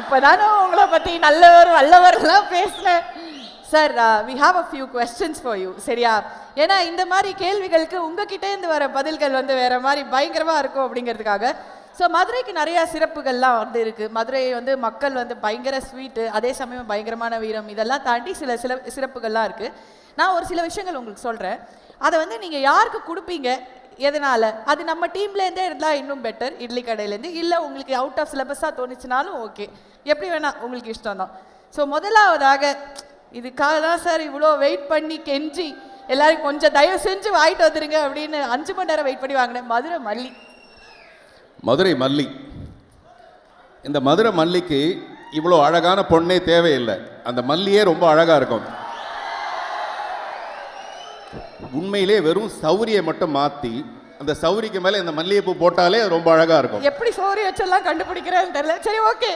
இப்பதானே உங்களை பற்றி நல்லவர் வல்லவர்லாம் பேசுனேன். Sir we have a few questions for you சரியா? ஏன்னா இந்த மாதிரி கேள்விகளுக்கு உங்ககிட்டேருந்து வர பதில்கள் வந்து வேற மாதிரி பயங்கரமாக இருக்கும் அப்படிங்கிறதுக்காக. ஸோ மதுரைக்கு நிறையா சிறப்புகள்லாம் வந்து இருக்குது மதுரை வந்து மக்கள் வந்து பயங்கர ஸ்வீட்டு அதே சமயம் பயங்கரமான வீரம் இதெல்லாம் தாண்டி சில சில சிறப்புகள்லாம் இருக்குது நான் ஒரு சில விஷயங்கள் உங்களுக்கு சொல்கிறேன் அதை வந்து நீங்கள் யாருக்கு கொடுப்பீங்க? எதனால்? அது நம்ம டீம்லேருந்தே இருந்தால் இன்னும் பெட்டர் இட்லி கடையிலேருந்து. இல்லை உங்களுக்கு அவுட் ஆஃப் சிலபஸாக தோணுச்சுனாலும் ஓகே எப்படி வேணால் உங்களுக்கு இஷ்டம் தான். ஸோ முதலாவதாக இதுக்காக தான் சார் இவ்வளோ வெயிட் பண்ணி கெஞ்சி எல்லோரும் கொஞ்சம் தயவு செஞ்சு வாங்கிட்டு வந்துருங்க அப்படின்னு அஞ்சு மணி நேரம் வெயிட் பண்ணி வாங்கினேன். மதுரை மல்லி. மதுரை மல்லி. இந்த மதுரை மல்லிக்கு இவ்வளோ அழகான பொண்ணே தேவையில்லை. அந்த மல்லியே ரொம்ப அழகாக இருக்கும். உண்மையிலே வெறும் சௌரியை மட்டும் மாத்தி அந்த சௌரிக்கு மேல இந்த மல்லிகைப்பூ போட்டாலே ரொம்ப அழகா இருக்கும். எப்படி சோறு வச்செல்லாம் கண்டுபிடிக்கிறேன்னு தெரியல. சரி ஓகே